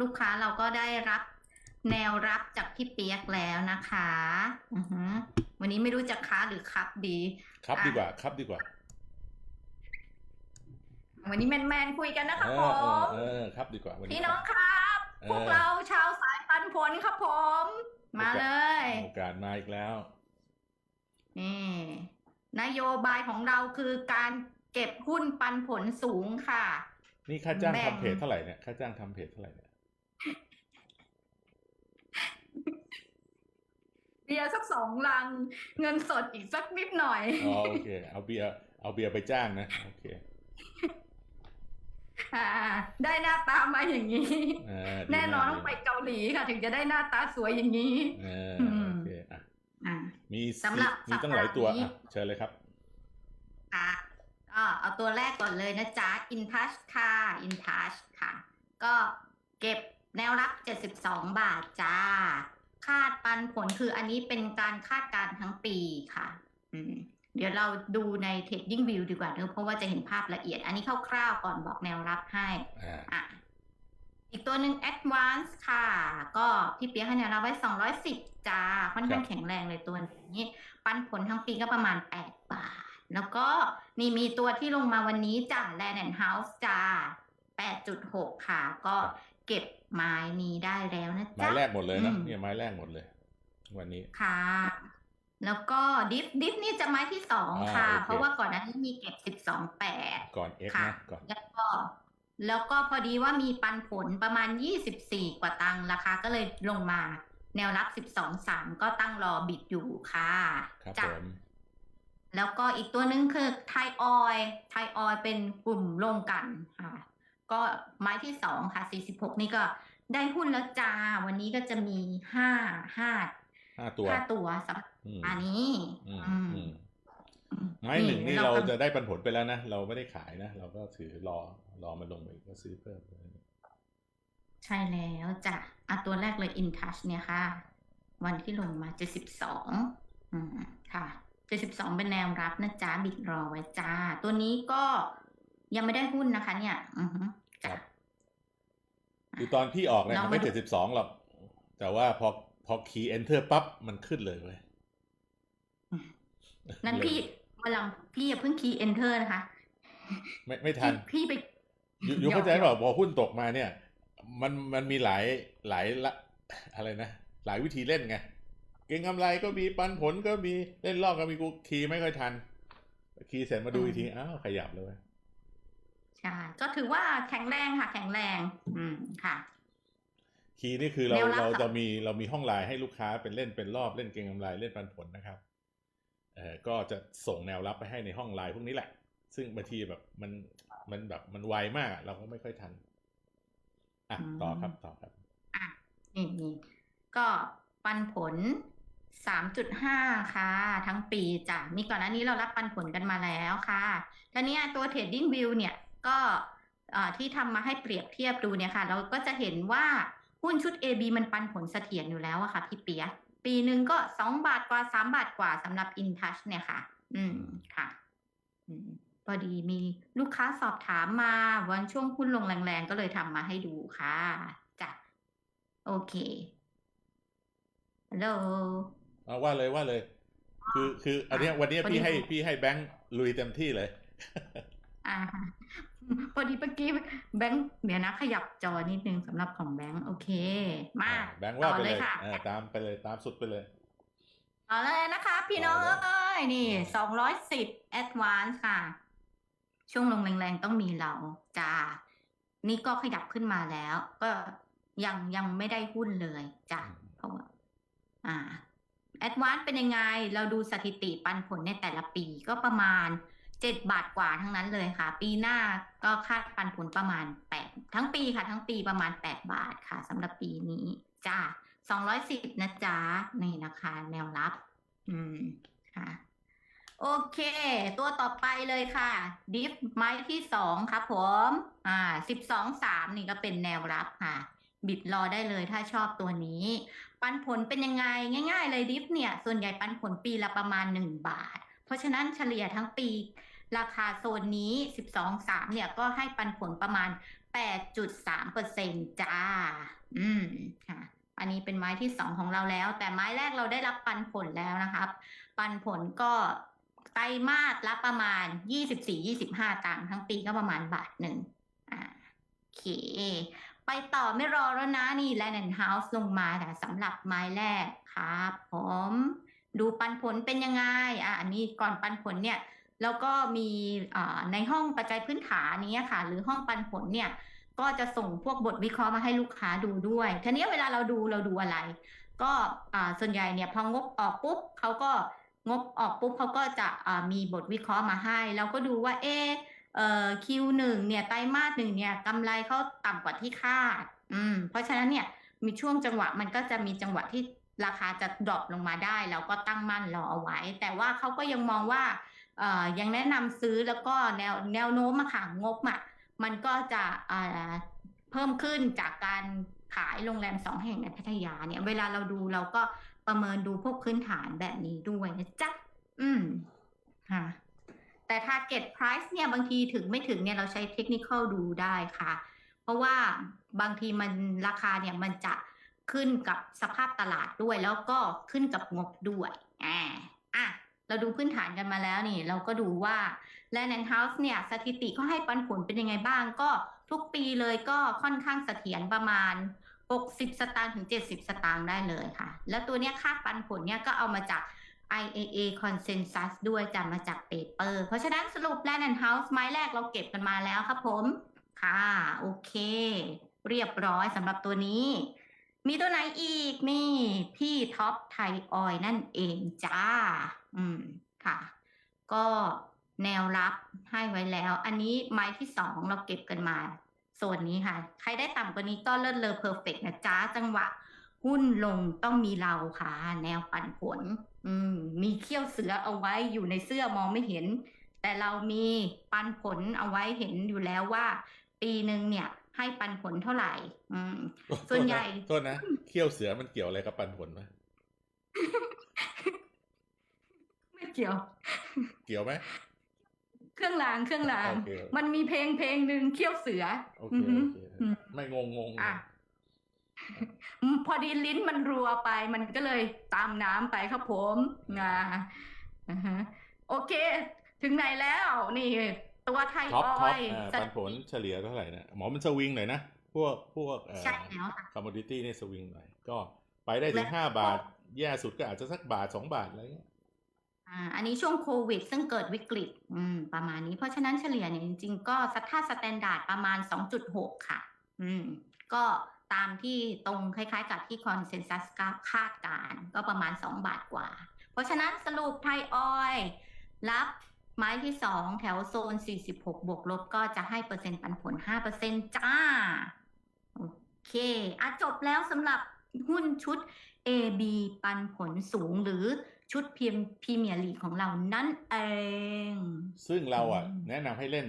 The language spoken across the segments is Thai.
ลูกค้าเราก็ได้รับแนวรับจากพี่เปียกแล้วนะคะอือหือวันนี้ไม่รู้จะค้าหรือครับดี ครับอะดีกว่า ครับดีกว่า วันนี้แมนๆคุยกันนะคะเอผอเออม เออครับดีกว่าวันนี้พี่น้องครับครับเออพวกเราชาวสายปันผลครับผม มาเลย โอกาสมาอีกแล้ว นี่นโยบายของเราคือการเก็บหุ้นปันผลสูงค่ะ นี่ค่าจ้างแบ่ง ทำเพจเท่าไหร่เนี่ยค่าจ้างทำเพจเท่าไหร่เนี่ย เบียร์สักสองลัง เงินสดอีกสักนิดหน่อยอ๋อโอเค เอาเบียร์เอาเบียร์ไปจ้างนะ โอเคอ่า ได้หน้าตามาอย่างนี้เออดีแน่นอนมากต้องไปเกาหลีค่ะ ถึงจะได้หน้าตาสวยอย่างนี้เอออืมโอเคอะอ่ามีสำหรับมีตั้งหลายตัวสัปดาห์นี้อะเชิญเลยครับค่ะก็เอาตัวแรกก่อนเลยนะจ๊ะ InTouch ค่ะ InTouch ค่ะ ก็เก็บแนวรับ 72 บาทจ้า คาดปันผลคืออันนี้เป็นการคาดการณ์ทั้งปีค่ะ อืมเดี๋ยวเราดูใน Trading View ดีกว่าเนอะเพราะว่าจะเห็นภาพละเอียด อันนี้คร่าวๆก่อนบอกแนวรับให้อ่าอะอีกตัวหนึ่ง Advance ค่ะ ก็พี่เปียกให้แนวรับไว้ 210 จ้า ค่อนข้างแข็งแรงเลยตัวนี้ ปันผลทั้งปีก็ประมาณ 8 บาท แล้วก็นี่มีตัวที่ลงมาวันนี้จ้า Land and House จ้า 8.6 ค่ะ ก็เก็บ ไม้นี้ได้แล้วนะไม้จ๊ะแรกหมดเลยนะอืมเนี่ยไม้แรกหมดเลย วันนี้ค่ะ แล้วก็ดิฟดิฟนี่จะไม้ที่สองอ่าค่ะโอเคเพราะว่าก่อนหน้านี้มีเก็บ12 8ก่อนเอ็กค่ะนะก่อนแล้วก็แล้วก็พอดีว่ามีปันผลประมาณ 24 กว่าตังค์ราคาก็เลยลงมาแนวรับ 12 3 ก็ตั้งรอบิดอยู่ค่ะครับจ้ะผมแล้วก็อีกตัวหนึงคือไทยออยไทยออยเป็นกลุ่มลงกันค่ะ ก็ไม้ที่สองค่ะ46นี่ก็ได้หุ้นแล้วจ้า วันนี้ก็จะมีห้าห้าห้าตัวห้าตัวสำหรับอืมอันนี้อืมอืมอืมอืมไม้หนึ่งนี่เรากำจะได้ปันผลไปแล้วนะ เราไม่ได้ขายนะ เราก็ถือรอรอมันลงไปอีกก็ซื้อเพิ่มใช่แล้วจ้ะอะตัวแรกเลย InTouch เนี่ยค่ะ วันที่ลงมา72อืมค่ะ72เป็นแนวรับนะจ๊ะบิดรอไว้จ้า ตัวนี้ก็ ยังไม่ได้หุ้นนะคะ เนี่ย อือฮึครัจ้ะบคือตอนพี่ออกเนี่ยเรามันไม่มาดูเจ็ดสิบสองหรอก แต่ว่าพอพอคีย์ enter ปั๊บมันขึ้นเลยเว้ยนั่นพี่วันหลังพี่อย่าเพิ่งคีย์ enter นะคะ ไม่ไม่ทัน พี่ไปอยู่อยู่เข้าใจเปล่าพอหุ้นตกมาเนี่ย มันมันมีหลายหลายละ อะไรนะ หลายวิธีเล่นไง เก็งกำไรก็มีปันผลก็มีเล่นรอบก็มีกูคีย์ไม่ค่อยทัน คีย์เสร็จมาดูอืมอีกที อ้าว ขยับเลยเว้ย ใช่ก็ถือว่าแข็งแรงค่ะ แข็งแรง อืมค่ะ คีย์นี่คือเราแนวรับเราค่ะจะมีเรามีห้องไลน์ให้ลูกค้าเป็นเล่นเป็นรอบเล่นเก็งกำไรเล่นปันผลนะครับเออก็จะส่งแนวรับไปให้ในห้องไลน์พวกนี้แหละ ซึ่งบางทีแบบมันมันแบบมันไวมากอะเราก็ไม่ค่อยทัน อะอืมต่อครับต่อครับอะนี่นี่ก็ปันผล3.5ค่ะ ทั้งปีจ้ะมีก่อนหน้านี้เรารับปันผลกันมาแล้วค่ะทีนี้ตัว Trading View เนี่ย ก็เอ่อที่ทำมาให้เปรียบเทียบดูเนี่ยค่ะ เราก็จะเห็นว่าหุ้นชุด AB มันปันผลเสถียรอยู่แล้วอะค่ะพี่เปียกปีหนึ่งก็2บาทกว่า3บาทกว่าสำหรับ InTouch เนี่ยค่ะ อืมค่ะอืมพอดีมีลูกค้าสอบถามมาวันช่วงหุ้นลงแรงๆ ก็เลยทำมาให้ดูค่ะจ้ะโอเคฮัลโหลเอาว่าเลยว่าเลย คือคือ อันเนี้ยวันเนี้ยพอดีพี่ให้พี่ให้แบงค์ลุยเต็มที่เลยอ่า พอดีเมื่อกี้แบงค์เดี๋ยวนะ ขยับจอนิดนึงสำหรับของแบงค์โอเค มาอ่าแบงค์ว่าต่อไปเลยค่ะเออตามไปเลยตามสุดไปเลยต่อเลยนะคะ พี่น้องต่อเลยเอ้ยนี่สองร้อยสิบ advance ค่ะ ช่วงลงแรงๆต้องมีเราจ้านี่ก็ขยับขึ้นมาแล้ว ก็ยังยังไม่ได้หุ้นเลยจ้ะเพราะว่าอ่าแอดวานเป็นยังไง เราดูสถิติปันผลในแต่ละปีก็ประมาณ เจ็ดบาทกว่าทั้งนั้นเลยค่ะ ปีหน้าก็คาดปันผลประมาณแปดทั้งปีค่ะ ทั้งปีประมาณแปดบาทค่ะสำหรับปีนี้จ้าสองร้อยสิบนะจ๊ะนี่นะคะ แนวรับ อืมค่ะโอเค ตัวต่อไปเลยค่ะ ดิฟไม้ที่สองครับผม อ่าสิบสองสามนี่ก็เป็นแนวรับค่ะ บิดรอได้เลยถ้าชอบตัวนี้ ปันผลเป็นยังไงง่าย ๆ เลยดิฟเนี่ย ส่วนใหญ่ปันผลปีละประมาณ1บาท เพราะฉะนั้นเฉลี่ยทั้งปี ราคาโซนนี้ 12 3 เนี่ยก็ให้ปันผลประมาณ 8.3เปอร์เซ็นจ้า อืมค่ะอันนี้เป็นไม้ที่สองของเราแล้ว แต่ไม้แรกเราได้รับปันผลแล้วนะครับ ปันผลก็ไตรมาสละประมาณ 24-25 ตังค์ทั้งปีก็ประมาณบาทหนึ่งอ่าโอเค ไปต่อไม่รอแล้วนะนี่ Land and House ลงมาแต่สำหรับไม้แรกครับผม ดูปันผลเป็นยังไง อะอันนี้ก่อนปันผลเนี่ย แล้วก็มีในห้องปัจจัยพื้นฐานนี้ค่ะ หรือห้องปันผลเนี่ยก็จะส่งพวกบทวิเคราะห์มาให้ลูกค้าดูด้วย ทีนี้เวลาเราดูเราดูอะไร ก็ส่วนใหญ่เนี่ยพองบออกปุ๊บเขาก็งบออกปุ๊บเขาก็จะมีบทวิเคราะห์มาให้เราก็ดูว่าเอเอ่อคิวหนึ่งเนี่ยไตรมาสหนึ่งเนี่ยกำไรเขาต่ำกว่าที่คาด อืม เพราะฉะนั้นเนี่ยมีช่วงจังหวะมันก็จะมีจังหวะที่ราคาจะดรอปลงมาได้เราก็ตั้งมั่นรอเอาไว้ แต่ว่าเขาก็ยังมองว่า ยังแนะนำซื้อแล้วก็แนวแนวโน้มอะค่ะงบอะมันก็จะเพิ่มขึ้นจากการขายโรงแรมสองแห่งในพัทยาเนี่ย เวลาเราดูเราก็ประเมินดูพวกพื้นฐานแบบนี้ด้วยนะจ๊ะ อืม ค่ะ แต่ target price เนี่ยบางทีถึงไม่ถึงเนี่ยเราใช้ technical ดูได้ค่ะ เพราะว่าบางทีมันราคาเนี่ยมันจะขึ้นกับสภาพตลาดด้วย แล้วก็ขึ้นกับงบด้วย เราดูพื้นฐานกันมาแล้วนี่ เราก็ดูว่า Land and House เนี่ยสถิติเขาให้ปันผลเป็นยังไงบ้างก็ทุกปีเลยก็ค่อนข้างเสถียรประมาณ 60 สตางค์ถึง 70 สตางค์ได้เลยค่ะ แล้วตัวเนี้ยค่าปันผลเนี่ยก็เอามาจาก IAA Consensus ด้วยจำมาจากเปเปอร์ เพราะฉะนั้นสรุป Land and House ไม้แรกเราเก็บกันมาแล้วครับผม ค่ะ โอเค เรียบร้อยสำหรับตัวนี้ มีตัวไหนอีกนี่พี่ท็อปไทยออยนั่นเองจ้า อืมค่ะ ก็แนวรับให้ไว้แล้ว อันนี้ไม้ที่สองเราเก็บกันมาโซนนี้ค่ะ ใครได้ต่ำกว่านี้ก็เลิศเลอเพอร์เฟกนะจ้าจังหวะ หุ้นลงต้องมีเราค่ะ แนวปันผล อืม มีเขี้ยวเสือเอาไว้อยู่ในเสื้อมองไม่เห็น แต่เรามีปันผลเอาไว้เห็นอยู่แล้วว่า ปีหนึ่งเนี่ย ให้ปันผลเท่าไหร่ อืม ส่วนใหญ่โทษนะเขี้ยวเสือมันเกี่ยวอะไรกับปันผลไหมไม่เกี่ยว เกี่ยวไหมเครื่องรางเครื่องรางโอเคมันมีเพลงเพลงหนึ่งเขี้ยวเสือโอเคอือฮึโอเคอืมไม่งงงงอะอืมพอดีลิ้นมันรัวไป มันก็เลยตามน้ำไปครับผมนะอ่าฮะโอเค ถึงไหนแล้ว นี่ ตัวไทยท็อปอท็ออปยอ่าสปันผลเฉลี่ยเท่าไหร่นะหมอมันสวิงหน่อยนะ พวกพวกเอ่อใช่แล้วค่ะคอมมดิตี้นี่สวิงหน่อย ก็ไปได้ถึงและห้าบาท แย่สุดก็อาจจะสักบาทสองบาทอะไรเงี้ยอ่าอันนี้ช่วงโควิด ซึ่งเกิดวิกฤตอืมประมาณนี้ เพราะฉะนั้นเฉลี่ยเนี่ยจริงๆ ก็สัทธาสแตนดาร์ดประมาณ2.6ค่ะ อืม ก็ตามที่ตรงคล้ายๆ กับที่คอนเซนแซสคาดการณ์ก็ประมาณ 2 บาทกว่า เพราะฉะนั้นสรุปไทยออยล์รับ ไม้ที่2แถวโซน 46 บวกลบก็จะให้เปอร์เซ็นต์ปันผล 5%จ้า โอเคอะจบแล้วสำหรับหุ้นชุด AB ปันผลสูงหรือชุดพีมพรีเมียร์ลีกของเรานั่นเอง ซึ่งเราอะ แนะนำให้เล่น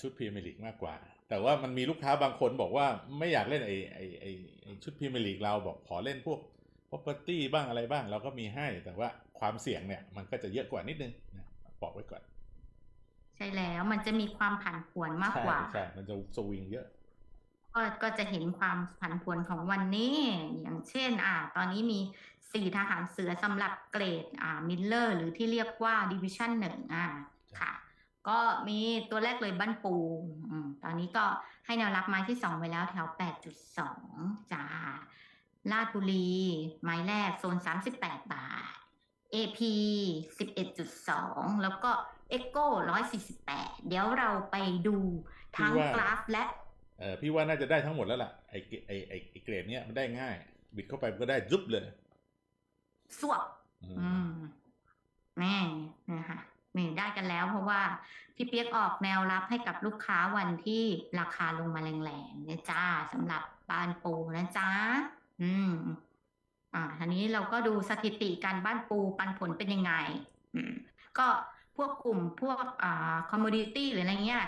ชุดพรีเมียร์ลีกมากกว่า แต่ว่ามันมีลูกค้าบางคนบอกว่าไม่อยากเล่นไอ้ไอ้ไอ้ไอ้ชุดพรีเมียร์ลีกเราบอกขอเล่นพวก property บ้างอะไรบ้างเราก็มีให้ แต่ว่าความเสี่ยงเนี่ยมันก็จะเยอะกว่านิดนึงนะ บอกไว้ก่อน ใช่แล้วมันจะมีความผันผวนมากใช่กว่าใช่มันจะสวิงเยอะ ก็ก็จะเห็นความผันผวนของวันนี้ อย่างเช่น อ่า ตอนนี้มีสี่ทหารเสือสำหรับเกรดอ่ามิลเลอร์ หรือที่เรียกว่าดิวิชั่นหนึ่งอ่าค่ะก็มีตัวแรกเลยบ้านปูอืมตอนนี้ก็ให้แนวรับไม้ที่สองไว้แล้วแถว8.2จ้าลาดบุรี ไม้แรกโซน38บาท AP 11.2 แล้วก็ Echo 148 เดี๋ยวเราไปดูทั้งพี่ว่ากราฟและเออพี่ว่าน่าจะได้ทั้งหมดแล้วล่ะ ไอ้เกไอ้ไอ้ไอ้เกรดเนี้ยมันได้ง่าย บิดเข้าไปมันก็ได้จุ๊บเลย สวบอืมอืมแน่นะคะนี่ได้กันแล้วเพราะว่าพี่เปียกออกแนวรับให้กับลูกค้าวันที่ราคาลงมาแรงๆเนี่ยจ้าสำหรับบ้านปูนะจ๊ะอืม อ่าทีนี้เราก็ดูสถิติการบ้านปูปันผลเป็นยังไงอืมก็พวกกลุ่มพวกอ่าคอมมูนิตี้หรืออะไรเงี้ย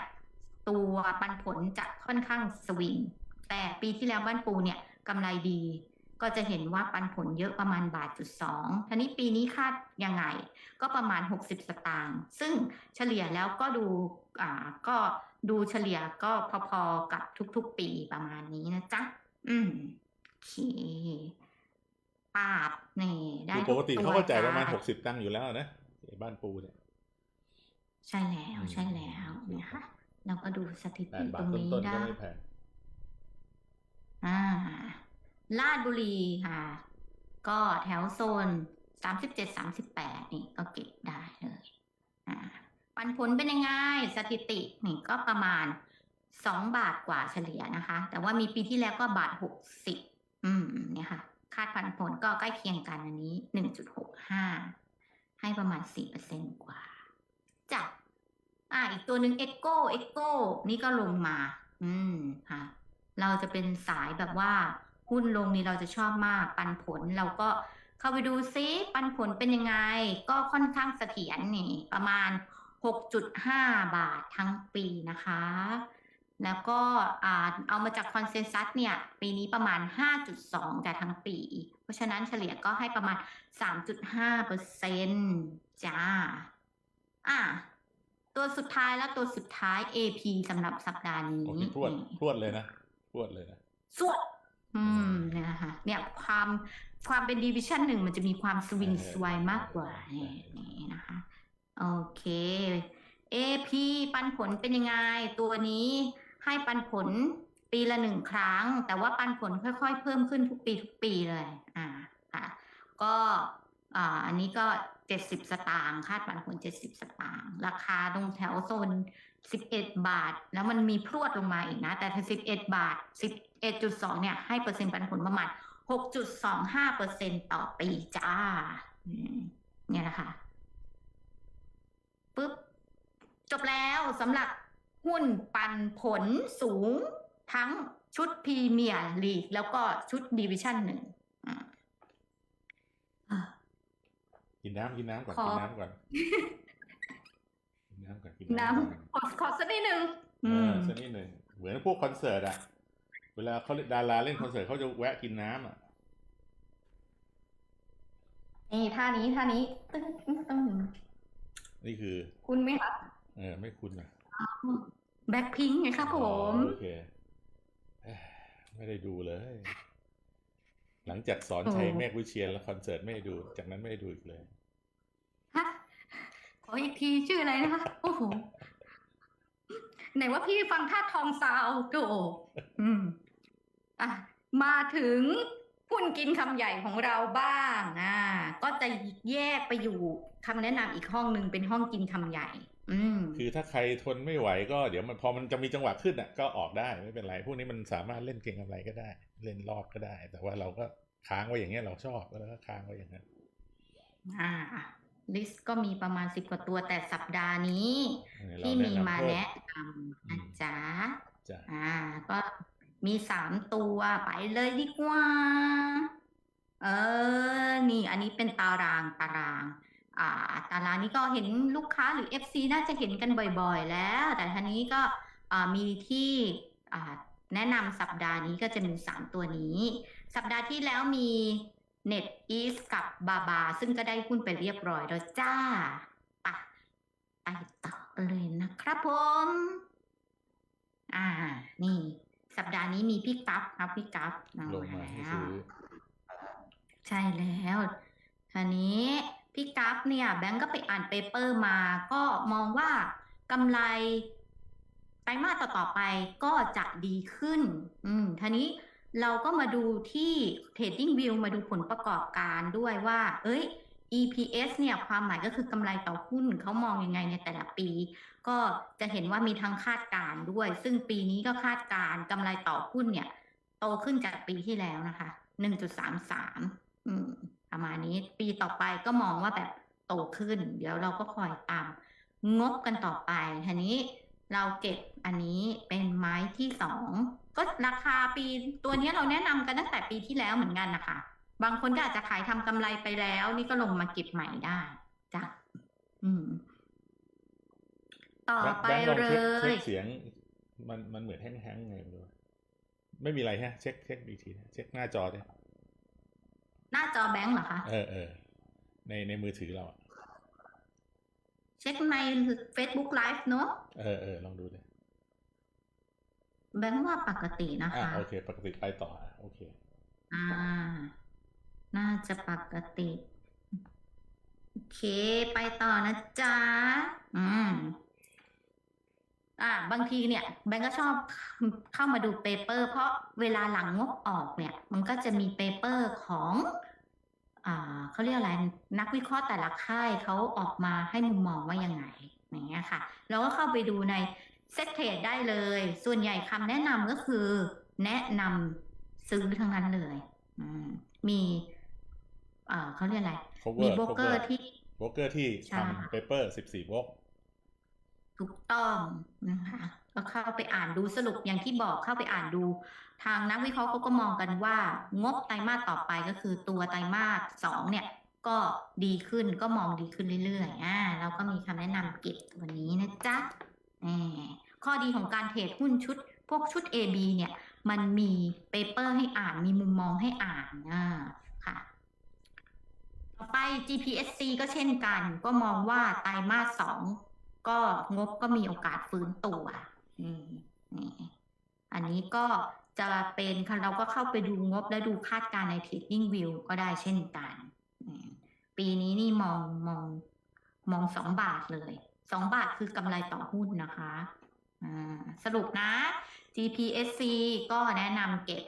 ตัวปันผลจะค่อนข้างสวิงแต่ปีที่แล้วบ้านปูเนี่ยกำไรดี ก็จะเห็นว่าปันผลเยอะประมาณบาทจุดสองทีนี้ปีนี้คาดยังไง ก็ประมาณ 60 สตางค์ซึ่งเฉลี่ยแล้วก็ดูอ่าก็ดูเฉลี่ยก็พอๆกับทุกๆปีประมาณนี้นะจ๊ะ อืมโอเค ปาบนี่ได้คือทุปกติเขาก็จ่ายประมาณจ้หกสิบตังค์อยู่แล้วนะไอ้บ้านปูเนี่ยใช่แล้วอืมใช่แล้วเนี่ยค่ะเราก็ดูสถิแปติดบาตทรงนี้ต้นๆได้ก็ไม่แพงอ่าลาดบุรีค่ะ ก็แถวโซนสามสิบเจ็ดสามสิบแปดนี่ก็เก็บได้เลยอ่าปันผลเป็นยังไงสถิตินี่ก็ประมาณสองบาทกว่าเฉลี่ยนะคะ แต่ว่ามีปีที่แล้วก็บาทหกสิบอืมเนี่ยค่ะ คาดปันผลก็ใกล้เคียงกันอันนี้หนึ่งจุดหกห้าให้ประมาณสี่เปอร์เซ็นกว่าจ้ะอ่า อีกตัวหนึ่ง Echo Echo นี่ก็ลงมา อืมค่ะ เราจะเป็นสายแบบว่า หุ้นลงนี่เราจะชอบมาก ปันผลเราก็เข้าไปดูซิ ปันผลเป็นยังไง ก็ค่อนข้างเสถียรนี่ ประมาณ 6.5 บาททั้งปีนะคะ แล้วก็อ่าเอามาจากคอนเซนแซสเนี่ยปีนี้ประมาณ 5.2แต่ทั้งปี เพราะฉะนั้นเฉลี่ยก็ให้ประมาณ 3.5เปอร์เซ็นจ้า อะตัวสุดท้ายแล้วตัวสุดท้าย AP สำหรับสัปดาห์นี้โอเคพรวดนี่พรวดเลยนะพรวดเลยนะสวดอืมเนี่ยนะคะเนี่ยความความเป็นดิวิชั่นหนึ่งมันจะมีความสวิงใช่สวายมากกว่าใช่นี่นี่นะคะโอเค AP ปันผลเป็นยังไงตัวนี้ ให้ปันผลปีละหนึ่งครั้ง แต่ว่าปันผลค่อยๆ เพิ่มขึ้นทุกปีทุกปีเลยอ่าค่ะก็อ่าอันนี้ก็เจ็ดสิบสตางค์คาดปันผลเจ็ดสิบสตางค์ราคาตรงแถวโซนสิบเอ็ดบาท แล้วมันมีพรวดลงมาอีกนะ แต่ถ้าสิบเอ็ดบาทสิบเอ็ดจุดสองเนี่ยให้เปอร์เซ็นต์ปันผลประมาณหกจุดสองห้าเปอร์เซ็นต่อปีจ้าเนี่ยแหละคะปุ๊บจบแล้วสำหรับ หุ้นปันผลสูงทั้งชุดพรีเมียร์ลีกแล้วก็ชุดดิวิชั่นหนึ่งอ่าอะกินน้ำกินน้ำก่อนขอกินน้ำก่อนกินน้ำก่อนกินน้ก่อนำขอขอสักนิดหนึ่งเออือมสักนิดหนึ่งเหมือนพวกคอนเสิร์ตอะเวลาเขาดาราเล่นคอนเสิร์ตเขาจะแวะกินน้ำอะนี่ท่านี้ท่านี้ ตึ้งตึ้งตึ้งนี่คือ คุณไหมคะเออไม่คุ้นอะ แบ็คพิงค์ไงครับผอ๋อมโอเคเอ้ยไม่ได้ดูเลย หลังจากสอนชัยโอ้เมฆวิเชียนแล้วคอนเสิร์ตไม่ได้ดู จากนั้นไม่ได้ดูอีกเลยฮะขออีกทีชื่ออะไรนะคะโอ้โหไหนว่าพี่ฟังท่าทองซาวโถอืมอะมาถึงหุ้นกินคำใหญ่ของเราบ้าง อ่า ก็จะแยกไปอยู่คำแนะนำอีกห้องหนึ่งเป็นห้องกินคำใหญ่อืม คือถ้าใครทนไม่ไหวก็เดี๋ยวมันพอมันจะมีจังหวะขึ้นอะก็ออกได้ไม่เป็นไร พวกนี้มันสามารถเล่นเก่งกำไรก็ได้ เล่นรอบก็ได้ แต่ว่าเราก็ค้างไว้อย่างเงี้ยเราชอบแล้วก็ค้างไว้อย่างนั้นอ่าลิสต์ก็มีประมาณสิบกว่าตัวแต่สัปดาห์นี้เออเรที่มีมาเพิ่แนะนำนะจ๊ะจ้ะอ่า ก็มีสามตัวไปเลยดีกว่า เออ นี่ อันนี้เป็นตารางตาราง อ่าตารางนี้ก็เห็นลูกค้าหรือ FC น่าจะเห็นกันบ่อยๆ แล้ว แต่ทีนี้ก็อ่ามีที่อ่าแนะนำสัปดาห์นี้ก็จะมีสามตัวนี้ สัปดาห์ที่แล้วมี Net East กับบาบา ซึ่งก็ได้หุ้นไปเรียบร้อยแล้วจ้าไปไปต่อกันเลยนะครับผม อ่า นี่ สัปดาห์นี้มีพี่กัฟครับพี่กัฟเอาลงมาให้แล้วซื้อใช่แล้วทีนี้ พี่กัฟเนี่ยแบงก์ก็ไปอ่านเปเปอร์มา ก็มองว่ากำไรไตรมาสต่อๆไปก็จะดีขึ้น อืมทีนี้เราก็มาดูที่ Trading View มาดูผลประกอบการด้วยว่า เอ้ย EPS เนี่ยความหมายก็คือกำไรต่อหุ้นเขามองยังไงในแต่ละปี ก็จะเห็นว่ามีทั้งคาดการ์ด้วย ซึ่งปีนี้ก็คาดการกำไรต่อหุ้นเนี่ย โตขึ้นจากปีที่แล้วนะคะ 1.33อืม ประมาณนี้ปีต่อไปก็มองว่าแบบโตขึ้น เดี๋ยวเราก็คอยตามงบกันต่อไปทีนี้เราเก็บอันนี้เป็นไม้ที่สองก็ราคาปีตัวนี้เราแนะนำกันตั้งแต่ปีที่แล้วเหมือนกันนะคะบางคนก็อาจจะขายทำกำไรไปแล้ว นี่ก็ลงมาเก็บใหม่ได้จ้ะอืม ต่อแบงค์ไปแบงค์ลองเลเช็คเช็ยคเสียง มันมันเหมือนแห้งๆไงไม่รู้ไม่มีอะไรฮะ เช็คเช็คอีกทีนะเช็คหน้าจอเนี่ย จอแบงค์เหรอคะ เออเออในในมือถือเราอะเช็คใน Facebook Live เนอะเออเออลองดูเลยแบงค์ว่าปกตินะอะคะโอเค ปกติไปต่ออะโอเค อ่า น่าจะปกติ โอเค ไปต่อนะจ๊ะ อืม อ่า บางทีเนี่ยแบงก์ก็ชอบเข้ามาดูเปเปอร์ เพราะเวลาหลังงบออกเนี่ย มันก็จะมีเปเปอร์ของ อ่าเขาเรียกอะไรนักวิเคราะห์แต่ละค่ายเขาออกมาให้มุมมองว่ายังไงอย่างเงี้ยค่ะ เราก็เข้าไปดูในเซ็ตเทรดได้เลย ส่วนใหญ่คำแนะนำก็คือ แนะนำซื้อทั้งนั้นเลยอืมมีอ่าเขาเรียกอะไร cover มีโบรกเกอ cover ร์ที่โบรกเกอร์ที่ใช่ทำเปเปอร์สิบสี่บล็อก ถูกต้องนะคะก็เข้าไปอ่านดูสรุปอย่างที่บอกเข้าไปอ่านดู ทางนักวิเคราะห์เขาก็มองกันว่า งบไตรมาสต่อไปก็คือตัวไตรมาสสองเนี่ย ก็ดีขึ้นก็มองดีขึ้นเรื่อยๆอ่าเราก็มีคำแนะนำเก็บตัวนี้นะจ๊ะแหมข้อดีของการเทรดหุ้นชุด พวกชุด AB เนี่ย มันมีเปเปอร์ให้อ่านมีมุมมองให้อ่านอ่าค่ะต่อไป GPSC ก็เช่นกัน ก็มองว่าไตรมาสสอง ก็งบก็มีโอกาสฟื้นตัวนี่อันนี้ก็จะเป็นเราก็เข้าไปดูงบและดูคาดการณ์ใน Trading View ก็ได้เช่นกัน ปีนี้นี่มองมองมองสองบาทเลยสองบาทคือกำไรต่อหุ้นนะคะสรุปนะ GPSC ก็แนะนำเก็บ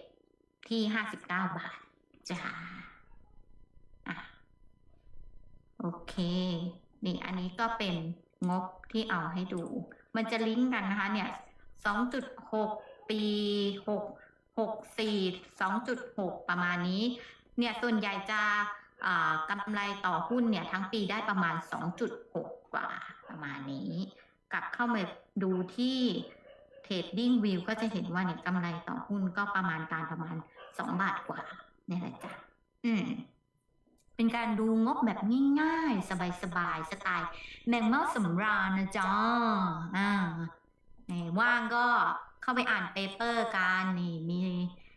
ที่ห้าสิบเก้าบาทจ้าโอเค นี่อันนี้ก็เป็น งบที่เอาให้ดู มันจะลิงก์กันนะคะเนี่ย2.6ปี6 64 2.6ประมาณนี้ เนี่ยส่วนใหญ่จะกำไรต่อหุ้นเนี่ยทั้งปีได้ประมาณ 2.6 กว่าประมาณนี้ กลับเข้ามาดูที่ Trading View ก็จะเห็นว่าเนี่ยกำไรต่อหุ้นก็ประมาณการประมาณ 2 บาทกว่าเนี่ยแหละจ้ะอืม เป็นการดูงบแบบง่ายๆ สบายๆ สไตล์แมงเม่าสำราญนะจ๊ะอ่าไหนว่างก็เข้าไปอ่านเปเปอร์กันนี่มี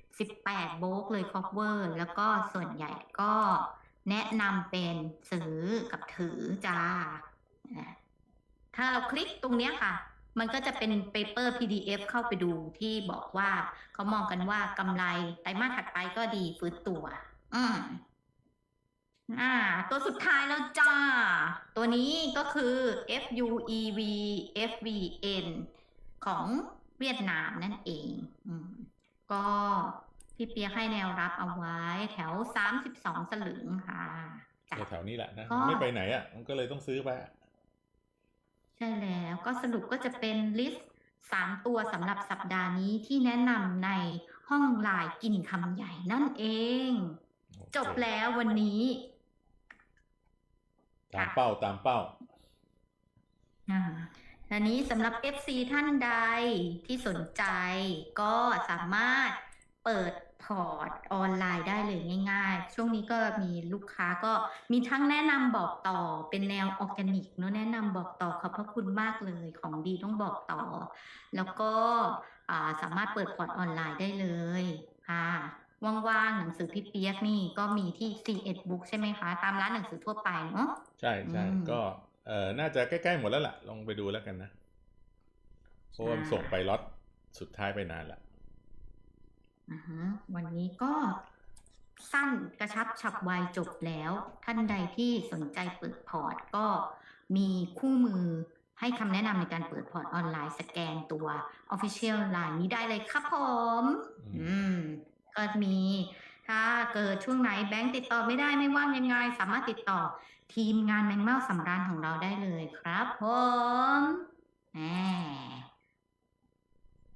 18 โบกเลยคอเวอร์ แล้วก็ส่วนใหญ่ก็แนะนำเป็นซื้อกับถือจ้า ถ้าเราคลิกตรงเนี้ยค่ะ มันก็จะเป็นเปเปอร์ PDF เข้าไปดูที่บอกว่าเขามองกันว่ากำไรไตรมาสถัดไปก็ดีฟื้นตัว อืม อ่า ตัวสุดท้ายแล้วจ้า ตัวนี้ก็คือ FUEV FVN ของเวียดนามนั่นเองอืมก็พี่เปียกให้แนวรับเอาไว้แถว32สลึงค่ะจ้ะแถวๆนี้แหละนะก็ไม่ไปไหนอะ มันก็เลยต้องซื้อไปอะใช่แล้วก็สรุปก็จะเป็นลิสต์สามตัวสำหรับสัปดาห์นี้ที่แนะนำในห้องไลน์กินคำใหญ่นั่นเองโอเคจบแล้ววันนี้ ตามเป้าตามเป้าอ่าอันนี้สำหรับ FC ท่านใดที่สนใจก็สามารถเปิดพอร์ตออนไลน์ได้เลยง่าย ๆ ช่วงนี้ก็มีลูกค้าก็มีทั้งแนะนำบอกต่อเป็นแนวออร์แกนิกเนอะแนะนำบอกต่อขอบพระคุณมากเลยของดีต้องบอกต่อ แล้วก็อ่าสามารถเปิดพอร์ตออนไลน์ได้เลยค่ะ ว่างๆหนังสือพี่เปียกนี่ก็มีที่ C1 Book ใช่ไหมคะ ตามร้านหนังสือทั่วไปเนาะใช่ใช่อืมก็เออน่าจะใกล้ๆหมดแล้วล่ะ ลองไปดูแล้วกันนะเพราะว่ามันใช่ส่งไปล็อตสุดท้ายไปนานละอ่าฮะวันนี้ก็สั้นกระชับฉับไวจบแล้ว ท่านใดที่สนใจเปิดพอร์ตก็มีคู่มือให้คำแนะนำในการเปิดพอร์ตออนไลน์สแกนตัว Official Line นี้ได้เลยครับผม อืมอืม ก็มีถ้าเกิดช่วงไหนแบงค์ติดต่อไม่ได้ไม่ว่างยังไง สามารถติดต่อทีมงานแมงเม่าสำราญของเราได้เลยครับผมแหม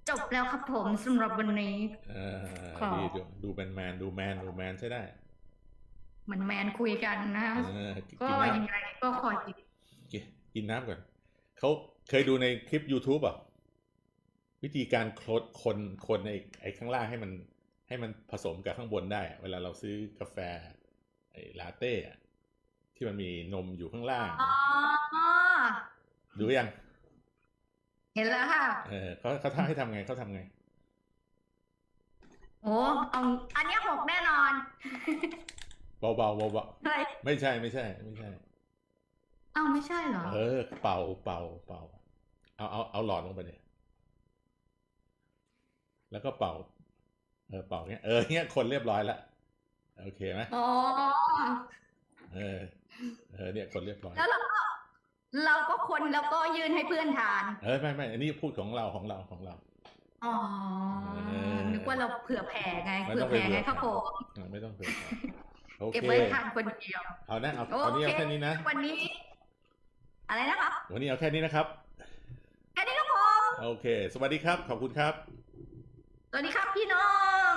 จบแล้วครับผมสำหรับวันนี้เออขอดีดูดูแมนแมนดูแมนดูแมนใช่ได้มันแมนคุยกันนะเออกินก็น้ยังไงก็คอยติดำกินกินน้ำก่อนเขาเคยดูในคลิป YouTube อะ วิธีการโคลดคนคนในไอ้ข้างล่างให้มัน ให้มันผสมกับข้างบนได้อะเวลาเราซื้อกาแฟไอ้ลาเต้อะที่มันมีนมอยู่ข้างล่างอ๋อดูยัง เห็นแล้วค่ะ เออเขาเขาทำให้ทำไงเขาทำไงโอ้เอาอันเนี้ยหกแน่นอน เบาๆเบาๆอะไรไม่ใช่ไม่ใช่ ไม่ใช่อ้าวไม่ใช่เหรอ เออ เป่าเป่าเป่าเอาเอาเอาหลอดลงไปเนี่ย แล้วก็เป่า เออเป่าเงี้ยเออเงี้ยคนเรียบร้อยละโอเคไหมอ๋อเออเออเนี่ยคนเรียบร้อยแล้วเราก็เราก็คนแล้วก็ยื่นให้เพื่อนทาน เออไม่ไม่อันนี้พูดของเราของเราของเราอ๋อเออนึกว่าเราเผื่อแผ่ไงไม่เผื่ต้อองไปแผ่ไงเผื่อครับผมเออไม่ต้องเผื่อโอเคเก็บไว้ทานคนเดียวเอานะเอาโอเอานี้เคเอาแค่นี้นะวันนี้ อะไรนะครับวันนี้เอาแค่นี้นะครับแค่นี้ครับผมโอเค สวัสดีครับ ขอบคุณครับ สวัสดีครับพี่น้อง